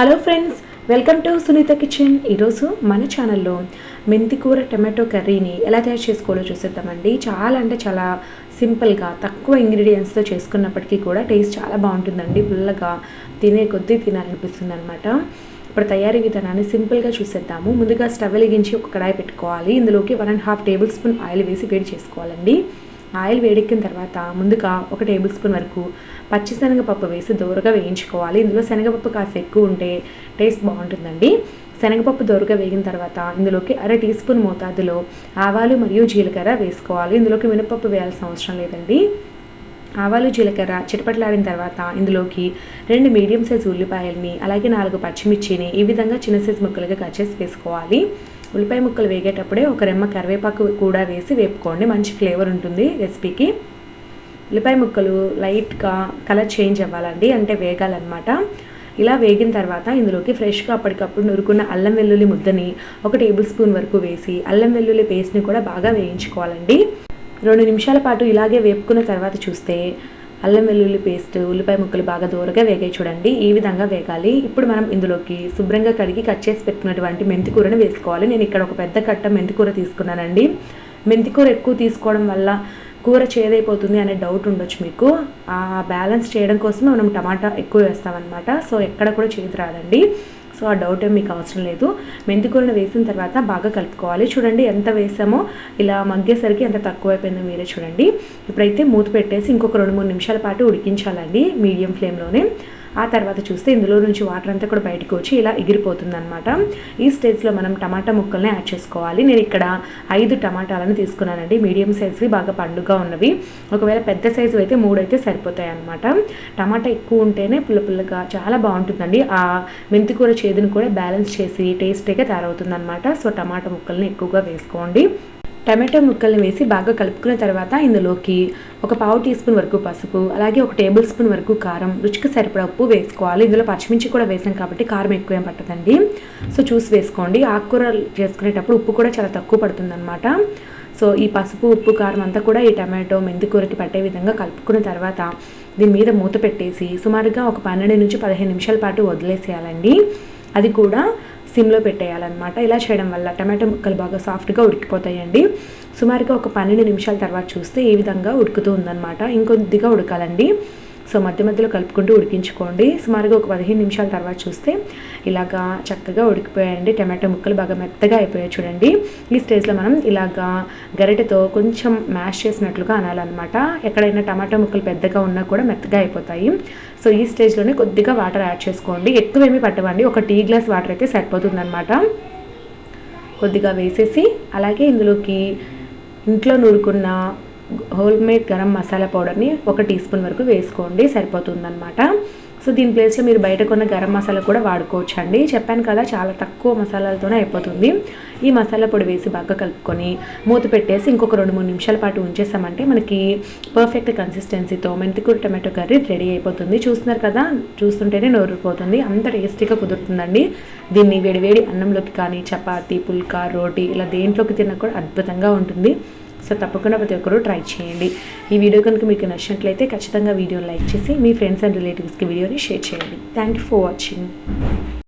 Hello friends welcome to Sunitha kitchen ఈరోజు మన ఛానల్లో మెంతికూర టమాటో కర్రీని ఎలా తయారు చేసుకోవాలో చూసేద్దామండి. చాలా అంటే చాలా సింపుల్గా తక్కువ ఇంగ్రీడియంట్స్తో చేసుకున్నప్పటికీ కూడా టేస్ట్ చాలా బాగుంటుందండి. పుల్లగా తినే కొద్దీ తినాలనిపిస్తుంది అనమాట ఇప్పుడు తయారీ విధానాన్ని సింపుల్గా చూసేద్దాము. ముందుగా స్టవ్ వెలిగించి ఒక కడాయి పెట్టుకోవాలి. ఇందులోకి one and half tablespoon oil వేసి వేడి చేసుకోవాలండి. ఆయిల్ వేడెక్కిన తర్వాత ముందుగా ఒక టేబుల్ స్పూన్ వరకు పచ్చిశనగపప్పు వేసి దూరగా వేయించుకోవాలి. ఇందులో శనగపప్పు కాస్త ఎక్కువ ఉంటే టేస్ట్ బాగుంటుందండి. శనగపప్పు దోరగా వేగిన తర్వాత ఇందులోకి అర టీ స్పూన్ మోతాదులో ఆవాలు మరియు జీలకర్ర వేసుకోవాలి. ఇందులోకి మినపప్పు వేయాల్సిన అవసరం లేదండి. ఆవాలు జీలకర్ర చిటపట్లాడిన తర్వాత ఇందులోకి రెండు మీడియం సైజ్ ఉల్లిపాయల్ని అలాగే నాలుగు పచ్చిమిర్చిని ఈ విధంగా చిన్న సైజ్ ముక్కలుగా కట్ చేసి వేసుకోవాలి. ఉల్లిపాయ ముక్కలు వేగేటప్పుడే ఒక రెమ్మ కరివేపాకు కూడా వేసి వేపుకోండి. మంచి ఫ్లేవర్ ఉంటుంది రెసిపీకి. ఉల్లిపాయ ముక్కలు లైట్గా కలర్ చేంజ్ అవ్వాలండి అంటే వేగాలన్నమాట. ఇలా వేగిన తర్వాత ఇందులోకి ఫ్రెష్గా అప్పటికప్పుడు నురుకున్న అల్లం వెల్లుల్లి ముద్దని ఒక టేబుల్ స్పూన్ వరకు వేసి అల్లం వెల్లుల్లి పేస్ట్ని కూడా బాగా వేయించుకోవాలండి. రెండు నిమిషాల పాటు ఇలాగే వేపుకున్న తర్వాత చూస్తే అల్లం వెల్లుల్లి పేస్ట్ ఉల్లిపాయ ముక్కలు బాగా దూరగా వేగాయి చూడండి. ఈ విధంగా వేగాలి. ఇప్పుడు మనం ఇందులోకి శుభ్రంగా కడిగి కట్ చేసి పెట్టుకున్నటువంటి మెంతికూరని వేసుకోవాలి. నేను ఇక్కడ ఒక పెద్ద కట్ట మెంతికూర తీసుకున్నానండి. మెంతికూర ఎక్కువ తీసుకోవడం వల్ల కూర చేదైపోతుంది అనే డౌట్ ఉండొచ్చు మీకు. ఆ బ్యాలెన్స్ చేయడం కోసమే మనం టమాటా ఎక్కువ వేస్తామన్నమాట. సో ఎక్కడ కూడా చేదు రాదండి. సో ఆ డౌట్ ఏం మీకు అవసరం లేదు. మెంతికూరను వేసిన తర్వాత బాగా కలుపుకోవాలి. చూడండి ఎంత వేసామో ఇలా మగ్గేసరికి ఎంత తక్కువ అయిపోయిందో మీరే చూడండి. ఇప్పుడైతే మూత పెట్టేసి ఇంకొక రెండు మూడు నిమిషాల పాటు ఉడికించాలండి మీడియం ఫ్లేమ్లోనే. ఆ తర్వాత చూస్తే ఇందులో నుంచి వాటర్ అంతా కూడా బయటకు వచ్చి ఇలా ఎగిరిపోతుంది అనమాట ఈ స్టేజ్లో మనం టమాటా ముక్కల్ని యాడ్ చేసుకోవాలి. నేను ఇక్కడ ఐదు టమాటాలను తీసుకున్నానండి. మీడియం సైజ్వి బాగా పండుగ ఉన్నవి. ఒకవేళ పెద్ద సైజు అయితే మూడు అయితే సరిపోతాయి అనమాట టమాటా ఎక్కువ ఉంటేనే పుల్ల పుల్లగా చాలా బాగుంటుందండి. ఆ మెంతికూర చేదును కూడా బ్యాలెన్స్ చేసి టేస్టీగా తయారవుతుంది అనమాట సో టమాటా ముక్కల్ని ఎక్కువగా వేసుకోండి. టమాటో ముక్కల్ని వేసి బాగా కలుపుకున్న తర్వాత ఇందులోకి ఒక పావు టీ స్పూన్ వరకు పసుపు అలాగే ఒక టేబుల్ స్పూన్ వరకు కారం రుచికి సరిపడా ఉప్పు వేసుకోవాలి. ఇందులో పచ్చిమిర్చి కూడా వేసాం కాబట్టి కారం ఎక్కువ ఏం పట్టదండి. సో చూసి వేసుకోండి. ఆకుకూర చేసుకునేటప్పుడు ఉప్పు కూడా చాలా తక్కువ పడుతుందన్నమాట. సో ఈ పసుపు ఉప్పు కారం అంతా కూడా ఈ టమాటో మెంతికూరకి పట్టే విధంగా కలుపుకున్న తర్వాత దీని మీద మూత పెట్టేసి సుమారుగా ఒక పన్నెండు నుంచి పదిహేను నిమిషాల పాటు వదిలేసేయాలండి. అది కూడా సిమ్లో పెట్టేయాలన్నమాట. ఇలా చేయడం వల్ల టమాటో ముక్కలు బాగా సాఫ్ట్గా ఉడికిపోతాయండి. సుమారుగా ఒక పన్నెండు నిమిషాల తర్వాత చూస్తే ఈ విధంగా ఉడుకుతూ ఉందన్నమాట. ఇంకొద్దిగా ఉడకాలండి. సో మధ్య మధ్యలో కలుపుకుంటూ ఉడికించుకోండి. సుమారుగా ఒక పదిహేను నిమిషాల తర్వాత చూస్తే ఇలాగా చక్కగా ఉడికిపోయాయండి. టమాటో ముక్కలు బాగా మెత్తగా అయిపోయాయి చూడండి. ఈ స్టేజ్లో మనం ఇలాగా గరిటెతో కొంచెం మ్యాష్ చేసినట్లుగా అనాలన్నమాట. ఎక్కడైనా టమాటో ముక్కలు పెద్దగా ఉన్నా కూడా మెత్తగా అయిపోతాయి. సో ఈ స్టేజ్లోనే కొద్దిగా వాటర్ యాడ్ చేసుకోండి. ఎక్కువేమీ పట్టవండి. ఒక టీ గ్లాస్ వాటర్ అయితే సరిపోతుందన్నమాట. కొద్దిగా వేసేసి అలాగే ఇందులోకి ఇంట్లో నూరుకున్న హోల్ మేడ్ గరం మసాలా పౌడర్ని ఒక టీ స్పూన్ వరకు వేసుకోండి సరిపోతుందనమాట సో దీని ప్లేస్లో మీరు బయట కొన్న గరం మసాలా కూడా వాడుకోవచ్చు అండి చెప్పాను కదా చాలా తక్కువ మసాలాలతోనే అయిపోతుంది. ఈ మసాలా పొడి వేసి బాగా కలుపుకొని మూత పెట్టేసి ఇంకొక రెండు మూడు నిమిషాల పాటు ఉంచేసామంటే మనకి పర్ఫెక్ట్ కన్సిస్టెన్సీతో మెంతికూర టమాటో కర్రీ రెడీ అయిపోతుంది. చూస్తున్నారు కదా చూస్తుంటేనే నోరిపోతుంది అంత టేస్టీగా కుదురుతుందండి. దీన్ని వేడివేడి అన్నంలోకి కానీ చపాతీ పుల్కా రోటీ ఇలా దేంట్లోకి తిన్నా కూడా అద్భుతంగా ఉంటుంది. సో తప్పకుండా ప్రతి ఒక్కరూ ట్రై చేయండి. ఈ వీడియో కనుక మీకు నచ్చినట్లయితే ఖచ్చితంగా వీడియోని లైక్ చేసి మీ ఫ్రెండ్స్ అండ్ రిలేటివ్స్కి వీడియోని షేర్ చేయండి. Thank you for watching.